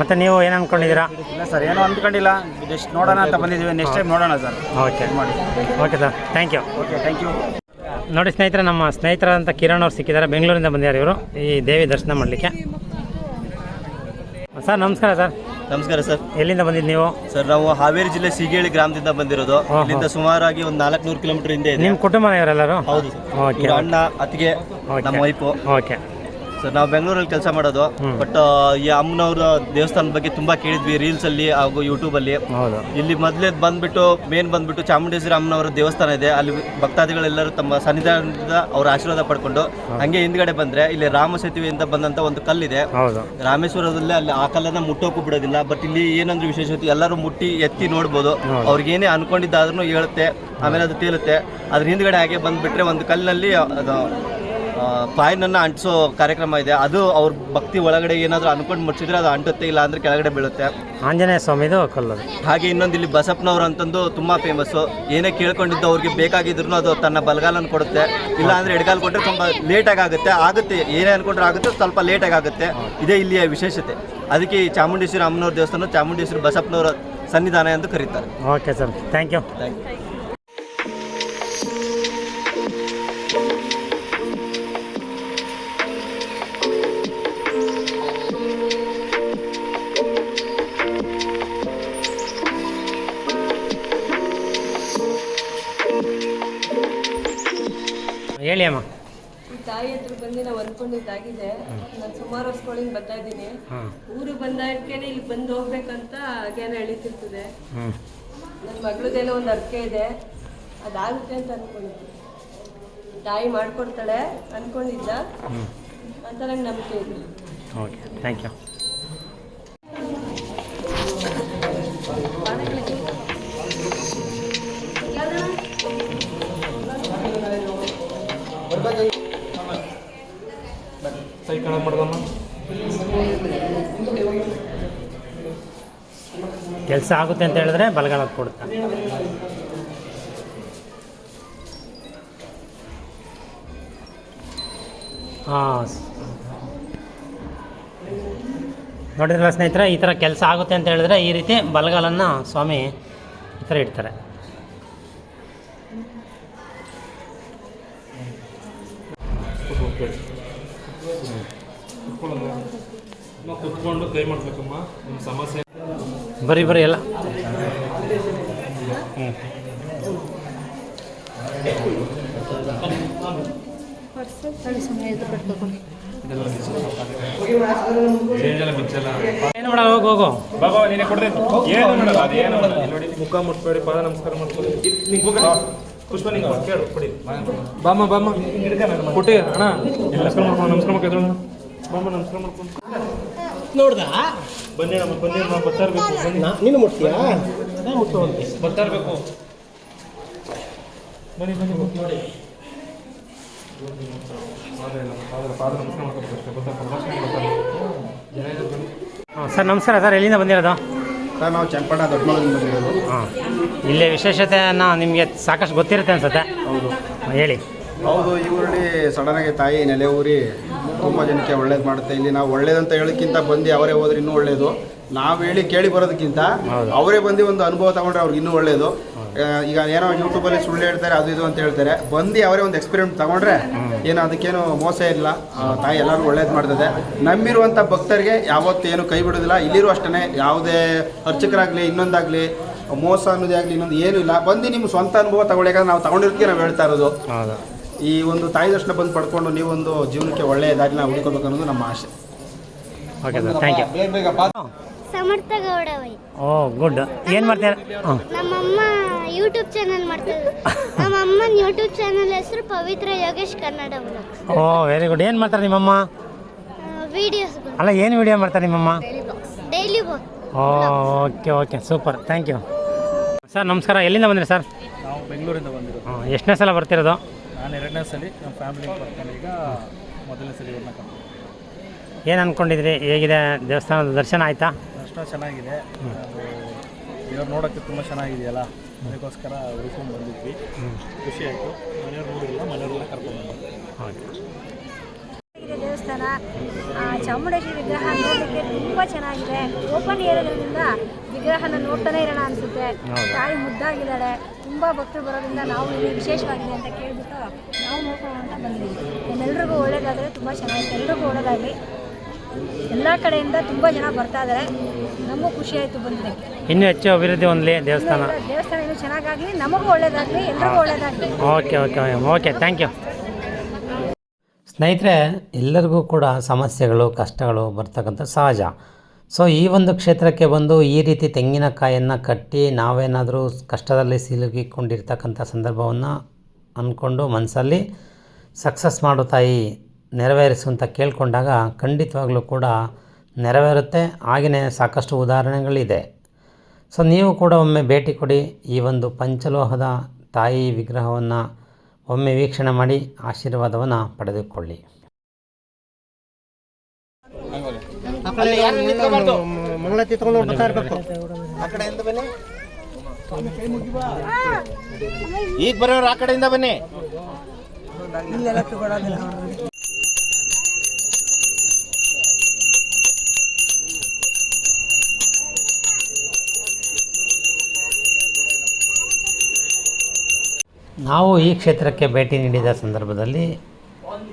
ಮತ್ತೆ ನೀವು ಏನು ಅಂದ್ಕೊಂಡಿದ್ದೀರಾ ಇಲ್ಲ ಸರ್ ಏನೋ ಅಂದ್ಕೊಂಡಿಲ್ಲ ಜಸ್ಟ್ ನೋಡೋಣ ಅಂತ ಬಂದಿದ್ವಿ ನೆಕ್ಸ್ಟ್ ಟೈಮ್ ನೋಡೋಣ ಸರ್. ಓಕೆ ಮಾಡಿ. Okay sir thank you okay thank you ನೋಡಿ ಸ್ನೇಹಿತರೆ ನಮ್ಮ ಸ್ನೇಹಿತರಂತ ಕಿರಣ್ ಅವ್ರು ಸಿಕ್ಕಿದ್ದಾರೆ. ಬೆಂಗಳೂರಿಂದ ಬಂದಿದ್ದಾರೆ ಇವರು. ಈ ದೇವಿ ದರ್ಶನ ಮಾಡಲಿಕ್ಕೆ. ಸರ್ ನಮಸ್ಕಾರ ಸರ್. ನಮಸ್ಕಾರ ಸರ್. ಎಲ್ಲಿಂದ ಬಂದಿದ್ದು ನೀವು? ಸರ್ ನಾವು ಹಾವೇರಿ ಜಿಲ್ಲೆ ಸಿಗೇಳಿ ಗ್ರಾಮದಿಂದ ಬಂದಿರೋದು. ಇಲ್ಲಿಂದ ಸುಮಾರಾಗಿ ಒಂದು ನಾಲ್ಕುನೂರು ಕಿಲೋಮೀಟರ್ ಹಿಂದೆ ಇದೆ. ನಿಮ್ಮ ಕುಟುಂಬ ಇವರೆಲ್ಲರೂ ಹೌದು ಅಣ್ಣ ಅತ್ತಿಗೆ ನಮ್ಮ ವೈಫು. ಓಕೆ. ಸರ್ ನಾವು ಬೆಂಗಳೂರಲ್ಲಿ ಕೆಲಸ ಮಾಡೋದು. ಬಟ್ ಈ ಅಮ್ಮನವ್ರ ದೇವಸ್ಥಾನದ ಬಗ್ಗೆ ತುಂಬಾ ಕೇಳಿದ್ವಿ ರೀಲ್ಸ್ ಅಲ್ಲಿ ಹಾಗೂ ಯೂಟ್ಯೂಬ್ ಅಲ್ಲಿ. ಇಲ್ಲಿ ಮೊದಲೇ ಬಂದ್ಬಿಟ್ಟು ಮೇನ್ ಬಂದ್ಬಿಟ್ಟು ಚಾಮುಂಡೇಶ್ವರಿ ಅಮ್ಮನವರ ದೇವಸ್ಥಾನ ಇದೆ. ಅಲ್ಲಿ ಭಕ್ತಾದಿಗಳೆಲ್ಲರೂ ತಮ್ಮ ಸನ್ನಿಧಾನದಿಂದ ಅವರ ಆಶೀರ್ವಾದ ಪಡ್ಕೊಂಡು ಹಂಗೆ ಹಿಂದ್ಗಡೆ ಬಂದ್ರೆ ಇಲ್ಲಿ ರಾಮ ಸೇತುವೆಯಿಂದ ಬಂದಂತ ಒಂದು ಕಲ್ಲಿದೆ. ರಾಮೇಶ್ವರದಲ್ಲಿ ಅಲ್ಲಿ ಆ ಕಲ್ಲನ್ನ ಮುಟ್ಟೋಕು ಬಿಡೋದಿಲ್ಲ. ಬಟ್ ಇಲ್ಲಿ ಏನಂದ್ರೆ ವಿಶೇಷತೆ ಎಲ್ಲರೂ ಮುಟ್ಟಿ ಎತ್ತಿ ನೋಡ್ಬೋದು. ಅವ್ರಿಗೇನೇ ಅನ್ಕೊಂಡಿದ್ದಾದ್ರೂ ಹೇಳುತ್ತೆ ಆಮೇಲೆ ಅದು ತೇಲುತ್ತೆ. ಅದ್ರ ಹಿಂದ್ಗಡೆ ಹಾಗೆ ಬಂದ್ಬಿಟ್ರೆ ಒಂದು ಕಲ್ಲಿನಲ್ಲಿ ಅದು ಕಾಯಿನನ್ನ ಅಂಟಿಸೋ ಕಾರ್ಯಕ್ರಮ ಇದೆ. ಅದು ಅವ್ರ ಭಕ್ತಿ ಒಳಗಡೆ ಏನಾದರೂ ಅನ್ಕೊಂಡು ಮುಚ್ಚಿದ್ರೆ ಅದು ಅಂಟುತ್ತೆ ಇಲ್ಲ ಅಂದ್ರೆ ಕೆಳಗಡೆ ಬೀಳುತ್ತೆ. ಆಂಜನೇಯ ಸ್ವಾಮಿದು ಕಲ್ಲದು. ಹಾಗೆ ಇನ್ನೊಂದು ಇಲ್ಲಿ ಬಸಪ್ಪನವ್ರು ಅಂತಂದು ತುಂಬಾ ಫೇಮಸ್ಸು ಏನೇ ಕೇಳ್ಕೊಂಡಿದ್ದು ಅವ್ರಿಗೆ ಬೇಕಾಗಿದ್ರು ಅದು ತನ್ನ ಬಲಗಾಲನ್ನು ಕೊಡುತ್ತೆ. ಇಲ್ಲ ಅಂದ್ರೆ ಎಡಗಾಲ್ ಕೊಟ್ಟರೆ ತುಂಬ ಲೇಟಾಗಿ ಆಗುತ್ತೆ. ಆಗುತ್ತೆ ಏನೇ ಅನ್ಕೊಂಡ್ರೆ ಆಗುತ್ತೆ ಸ್ವಲ್ಪ ಲೇಟಾಗಿ ಆಗುತ್ತೆ. ಇದೇ ಇಲ್ಲಿಯ ವಿಶೇಷತೆ. ಅದಕ್ಕೆ ಈ ಚಾಮುಂಡೇಶ್ವರಿ ಅಮ್ಮನವ್ರ ದೇವಸ್ಥಾನ ಚಾಮುಂಡೇಶ್ವರಿ ಬಸಪ್ಪನವರ ಸನ್ನಿಧಾನ ಎಂದು ಕರೀತಾರೆ. Okay sir thank you thank you ಅನ್ಕೊಂಡಿದ್ದಾಗಿದೆ ನಾನು ಸುಮಾರು ವರ್ಷಗಳಿಂದ ಬರ್ತಾ ಇದ್ದೀನಿ. ಊರು ಬಂದಾಗೇನೆ ಇಲ್ಲಿ ಬಂದು ಹೋಗ್ಬೇಕಂತ ಹಾಗೇನೆ ಎಳಿತಿರ್ತದೆ ನನ್ ನನ್ನ ಮಗಳದೇನೋ ಒಂದು ಅರ್ಕೆ ಇದೆ. ಅದಾಗುತ್ತೆ ಅಂತ ಅನ್ಕೊಂಡಿದ್ದೆ. ತಾಯಿ ಮಾಡ್ಕೊಡ್ತಾಳೆ ಅನ್ಕೊಂಡಿದ್ದ. ಅಂತ ನಂಗೆ ನಂಬಿಕೆ ಇದೆ. ಓಕೆ ಥ್ಯಾಂಕ್ ಯು ಕೆಲಸ ಆಗುತ್ತೆ ಅಂತ ಹೇಳಿದ್ರೆ ಬಲಗಾಲ ಕೊಡುತ್ತ. ನೋಡಿದ್ರಲ್ಲ ಸ್ನೇಹಿತರೆ, ಈ ಥರ ಕೆಲಸ ಆಗುತ್ತೆ ಅಂತ ಹೇಳಿದ್ರೆ ಈ ರೀತಿ ಬಲಗಾಲನ್ನು ಸ್ವಾಮಿ ಈ ಥರ ಇಡ್ತಾರೆ. ಕುತ್ಕೊಂಡು ಕೈ ಮಾಡ್ಬೇಕಮ್ಮ. ನಿಮ್ಮ ಸಮಸ್ಯೆ. ಬರೀ ಬರೀ ಎಲ್ಲ. ಹ್ಞೂ ಚೇಂಜ್ ಎಲ್ಲ ಮಿಂಚಲ್ಲ ಏನು ಮಾಡಲ್ಲ ಹೋಗು ಹೋಗು. ಬಾಬಾ ನೀನೇ ಕೊಡದೆ ಏನು ಮಾಡಲ್ಲ ಅದು ಏನು ಮಾಡಲ್ಲ ಇಲ್ಲಿ ನೋಡಿ ಮುಖ ಮುಟ್ಬೇಡಿ ಪಾದ ನಮಸ್ಕಾರ ಮಾಡ್ಕೊಳ್ಳಿ. ನಿಂಗೆ ಪುಷ್ಪ ನಿಂಗೆ ಕೇಳು ಕೊಡಿ. ಬಾಮ ಬಾಮ. ಕೊಟ್ಟಿ ಅಣ್ಣ. ನಮಸ್ಕಾರ ಮಾಡ್ಕೊಂಡು ನಮಸ್ಕಾರ ಮಾಡ್ಕೊಂಡು ನಮಸ್ಕಾರ ಮಾಡ್ಕೊಂಡು ನೋಡ್ದ? ಬನ್ನಿ ಬನ್ನಿ ನಾ ನೀನು ಮುಟ್ತೀಯಾ? ಬನ್ನಿ ಬನ್ನಿ ನೋಡಿ. ಸರ್ ನಮಸ್ಕಾರ ಸರ್ ಎಲ್ಲಿಂದ ಬಂದಿರೋದು? ಸರ್ ನಾವು ಚನ್ನಪಟ್ಟಣ ದೊಡ್ಡಮಗಳಿಂದ ಬಂದಿರೋದು. ಹಾಂ. ಇಲ್ಲೇ ವಿಶೇಷತೆಯನ್ನು ನಿಮಗೆ ಸಾಕಷ್ಟು ಗೊತ್ತಿರುತ್ತೆ ಅನ್ಸುತ್ತೆ. ಹೌದು. ಹೇಳಿ. ಹೌದು ಈ ಊರಲ್ಲಿ ಸಡನ್ನಾಗಿ ತಾಯಿ ನೆಲೆ ಊರಿ ತುಂಬ ಜನಕ್ಕೆ ಒಳ್ಳೇದು ಮಾಡುತ್ತೆ. ಇಲ್ಲಿ ನಾವು ಒಳ್ಳೇದಂತ ಹೇಳೋಕ್ಕಿಂತ ಬಂದು ಅವರೇ ಹೋದ್ರೆ ಇನ್ನೂ ಒಳ್ಳೇದು. ನಾವು ಹೇಳಿ ಕೇಳಿ ಬರೋದಕ್ಕಿಂತ ಅವರೇ ಬಂದು ಒಂದು ಅನುಭವ ತಗೊಂಡ್ರೆ ಅವ್ರಿಗೆ ಇನ್ನೂ ಒಳ್ಳೇದು. ಈಗ ಏನೋ ಯೂಟ್ಯೂಬಲ್ಲಿ ಸುಳ್ಳು ಹೇಳ್ತಾರೆ ಅದು ಇದು ಅಂತ ಹೇಳ್ತಾರೆ. ಬಂದು ಅವರೇ ಒಂದು ಎಕ್ಸ್ಪೀರಿಯೆಂಟ್ ತಗೊಂಡ್ರೆ ಏನು ಅದಕ್ಕೇನು ಮೋಸ ಇಲ್ಲ. ತಾಯಿ ಎಲ್ಲರಿಗೂ ಒಳ್ಳೇದು ಮಾಡ್ತದೆ. ನಮ್ಮಿರುವಂಥ ಭಕ್ತರಿಗೆ ಯಾವತ್ತೂ ಏನು ಕೈ ಬಿಡೋದಿಲ್ಲ. ಇಲ್ಲಿರೋ ಅಷ್ಟೇ ಯಾವುದೇ ಅರ್ಚಕರಾಗಲಿ ಇನ್ನೊಂದಾಗಲಿ ಮೋಸ ಅನ್ನೋದೇ ಆಗಲಿ ಇನ್ನೊಂದು ಏನೂ ಇಲ್ಲ. ಬಂದು ನಿಮ್ಮ ಸ್ವಂತ ಅನುಭವ ತಗೊಳ್ಳಿ ಯಾಕಂದ್ರೆ ನಾವು ತಗೊಂಡಿರ್ತೀವಿ ನಾವು ಹೇಳ್ತಾ ಇರೋದು. ಈ ಒಂದು ತಾಯಿ ದರ್ಶನ ಬಂದು ಪಡ್ಕೊಂಡು ನೀವೊಂದು ಜೀವನಕ್ಕೆ ಒಳ್ಳೆಯ ದಾರಿನ ಹುಡುಕೋಬೇಕು ಅನ್ನೋದು ನಮ್ಮ ಆಸೆ. Okay sir thank you Samartha Gowda Y ಓ ಗುಡ್. ಏನು ಮಾಡ್ತೀರಾ ನಮ್ಮ ಅಮ್ಮ ಯೂಟ್ಯೂಬ್ ಚಾನಲ್ ಮಾಡ್ತಾರೆ ನಮ್ಮ ಅಮ್ಮನ ಯೂಟ್ಯೂಬ್ ಚಾನಲ್ ಹೆಸರು ಪವಿತ್ರ Yogesh Kannada oh very good ಏನು ಮಾಡ್ತಾರೆ ನಿಮ್ಮಮ್ಮ? ವಿಡಿಯೋಸ್ ಅಲ್ಲ ಏನು ವಿಡಿಯೋ ಮಾಡ್ತಾರೆ ನಿಮ್ಮಮ್ಮ? Daily work oh okay okay. Super. Thank you sir ನಮಸ್ಕಾರ. ಎಲ್ಲಿಂದ ಬಂದಿರಿ ಸರ್? ನಾವು ಬೆಂಗಳೂರಿಂದ ಬಂದಿರೋ ಹಾಂ ಎಷ್ಟನೇ ಸಲ ಬರ್ತಿರೋದು? ನಾನು ಎರಡನೇ ಸಲ ನಮ್ಮ ಫ್ಯಾಮಿಲಿ ಬರ್ತೀನಿ. ಈಗ ಮೊದಲನೇ ಸಲ ಇವ್ರನ್ನ ಕರ್ತೀನಿ ಏನು ಅಂದ್ಕೊಂಡಿದ್ರಿ ಹೇಗಿದೆ ದೇವಸ್ಥಾನದ ದರ್ಶನ ಆಯಿತಾ? ದರ್ಶನ ಚೆನ್ನಾಗಿದೆ. ಅದು ಇವ್ರು ನೋಡೋಕ್ಕೆ ತುಂಬ ಚೆನ್ನಾಗಿದೆಯಲ್ಲ? ಅದಕ್ಕೋಸ್ಕರ ಉಳಿಸ್ಕೊಂಡು ಬಂದಿದ್ವಿ. ಖುಷಿ ಆಯಿತು. ಮನೆಯವ್ರು ನೋಡಿಲ್ಲ ಮನೆಯವ್ರೆಲ್ಲ ಕರ್ಕೊಂಡು ದೇವಸ್ಥಾನ. ಚಾಮುಂಡೇಶ್ವರಿ ವಿಗ್ರಹ ನೋಡಲಿಕ್ಕೆ ತುಂಬ ಚೆನ್ನಾಗಿದೆ. ಓಪನ್ ಏರಿಯಾದಿಂದ ವಿಗ್ರಹನ ನೋಡ್ತಾನೆ ಇರೋಣ ಅನಿಸುತ್ತೆ. ತಾಯಿ ಮುದ್ದಾಗಿದ್ದಾಳೆ. ತುಂಬ ಭಕ್ತರು ಬರೋದ್ರಿಂದ ನಾವು ಇಲ್ಲಿ ವಿಶೇಷವಾಗಿದೆ ಅಂತ ಕೇಳ್ಬಿಟ್ಟು ನಾವು ನೋಡ್ಕೊಳ್ಳೋಣ ಅಂತ ಬಂದಿದ್ದೀವಿ. ಎಲ್ಲರಿಗೂ ಒಳ್ಳೇದಾದರೆ ತುಂಬ ಚೆನ್ನಾಗಿದೆ ಎಲ್ರಿಗೂ ಒಳ್ಳೇದಾಗಲಿ. ಎಲ್ಲ ಕಡೆಯಿಂದ ತುಂಬ ಜನ ಬರ್ತಾ ಇದ್ದಾರೆ. ನಮಗೂ ಖುಷಿ ಆಯಿತು ಬಂದಿದ್ದಕ್ಕೆ. ಇನ್ನೂ ಹೆಚ್ಚು ಅಭಿವೃದ್ಧಿ ಹೊಂದಲಿ ದೇವಸ್ಥಾನ. ದೇವಸ್ಥಾನ ಇನ್ನೂ ಚೆನ್ನಾಗಾಗಲಿ. ನಮಗೂ ಒಳ್ಳೇದಾಗಲಿ. ಎಲ್ರಿಗೂ ಒಳ್ಳೇದಾಗಲಿ. Okay okay okay. Thank you ಸ್ನೇಹಿತರೆ ಎಲ್ಲರಿಗೂ ಕೂಡ ಸಮಸ್ಯೆಗಳು ಕಷ್ಟಗಳು ಬರ್ತಕ್ಕಂಥ ಸಹಜ. ಸೊ ಈ ಒಂದು ಕ್ಷೇತ್ರಕ್ಕೆ ಬಂದು ಈ ರೀತಿ ತೆಂಗಿನಕಾಯನ್ನು ಕಟ್ಟಿ ನಾವೇನಾದರೂ ಕಷ್ಟದಲ್ಲಿ ಸಿಲುಕಿಕೊಂಡಿರ್ತಕ್ಕಂಥ ಸಂದರ್ಭವನ್ನು ಅಂದ್ಕೊಂಡು ಮನಸ್ಸಲ್ಲಿ ಸಕ್ಸಸ್ ಮಾಡು ತಾಯಿ ನೆರವೇರಿಸು ಅಂತ ಕೇಳಿಕೊಂಡಾಗ ಖಂಡಿತವಾಗಲೂ ಕೂಡ ನೆರವೇರುತ್ತೆ. ಹಾಗೆಯೇ ಸಾಕಷ್ಟು ಉದಾಹರಣೆಗಳಿದೆ. ಸೊ ನೀವು ಕೂಡ ಒಮ್ಮೆ ಭೇಟಿ ಕೊಡಿ ಈ ಒಂದು ಪಂಚಲೋಹದ ತಾಯಿ ವಿಗ್ರಹವನ್ನು ಒಮ್ಮೆ ವೀಕ್ಷಣೆ ಮಾಡಿ ಆಶೀರ್ವಾದವನ್ನು ಪಡೆದುಕೊಳ್ಳಿ. ಮಂಗಳತಿ ತಗೊಂಡು ಬರ್ತಾ ಇರ್ಬೇಕು ಈಗ ಬರೋರು ಆ ಕಡೆಯಿಂದ ಬನ್ನಿ. ನಾವು ಈ ಕ್ಷೇತ್ರಕ್ಕೆ ಭೇಟಿ ನೀಡಿದ ಸಂದರ್ಭದಲ್ಲಿ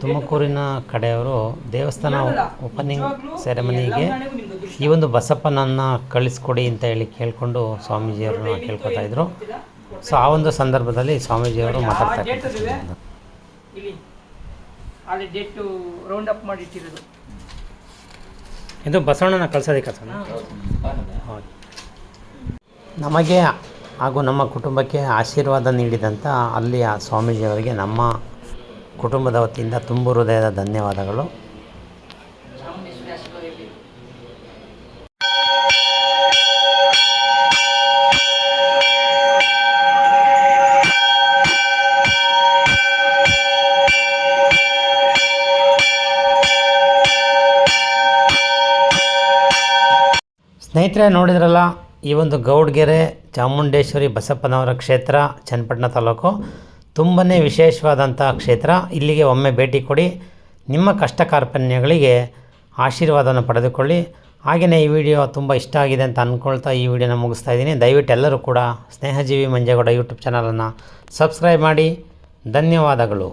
ತುಮಕೂರಿನ ಕಡೆಯವರು ದೇವಸ್ಥಾನ ಓಪನಿಂಗ್ ಸೆರೆಮನಿಗೆ ಈ ಒಂದು ಬಸಪ್ಪನನ್ನು ಕಳಿಸ್ಕೊಡಿ ಅಂತ ಹೇಳಿ ಕೇಳಿಕೊಂಡು ಸ್ವಾಮೀಜಿಯವ್ರನ್ನ ಕೇಳ್ಕೊತಾ ಇದ್ರು. ಸೊ ಆ ಒಂದು ಸಂದರ್ಭದಲ್ಲಿ ಸ್ವಾಮೀಜಿಯವರು ಮಾತಾಡ್ತಾ ಇರ್ತಾರೆ ಅಲ್ಲಿ ಇದು ಬಸವಣ್ಣನ ಕಳಿಸೋದಕ್ಕೆ ಸರ್ ನಮಗೆ ಹಾಗೂ ನಮ್ಮ ಕುಟುಂಬಕ್ಕೆ ಆಶೀರ್ವಾದ ನೀಡಿದಂಥ ಅಲ್ಲಿಯ ಸ್ವಾಮೀಜಿಯವರಿಗೆ ನಮ್ಮ ಕುಟುಂಬದ ವತಿಯಿಂದ ತುಂಬು ಹೃದಯದ ಧನ್ಯವಾದಗಳು. ಸ್ನೇಹಿತರೆ ನೋಡಿದ್ರಲ್ಲ, ಈ ಒಂದು ಗೌಡ್ಗೆರೆ ಚಾಮುಂಡೇಶ್ವರಿ ಬಸಪ್ಪನವರ ಕ್ಷೇತ್ರ, ಚನ್ನಪಟ್ಟಣ ತಾಲೂಕು. ತುಂಬನೇ ವಿಶೇಷವಾದಂಥ ಕ್ಷೇತ್ರ. ಇಲ್ಲಿಗೆ ಒಮ್ಮೆ ಭೇಟಿ ಕೊಡಿ. ನಿಮ್ಮ ಕಷ್ಟ ಕಾರ್ಪಣ್ಯಗಳಿಗೆ ಆಶೀರ್ವಾದವನ್ನು ಪಡೆದುಕೊಳ್ಳಿ. ಹಾಗೆಯೇ ಈ ವಿಡಿಯೋ ತುಂಬ ಇಷ್ಟ ಆಗಿದೆ ಅಂತ ಅಂದ್ಕೊಳ್ತಾ ಈ ವಿಡಿಯೋನ ಮುಗಿಸ್ತಾ ಇದ್ದೀನಿ. ದಯವಿಟ್ಟು ಎಲ್ಲರೂ ಕೂಡ ಸ್ನೇಹಜೀವಿ ಮಂಜೇಗೌಡ ಯೂಟ್ಯೂಬ್ ಚಾನಲನ್ನು ಸಬ್ಸ್ಕ್ರೈಬ್ ಮಾಡಿ. ಧನ್ಯವಾದಗಳು.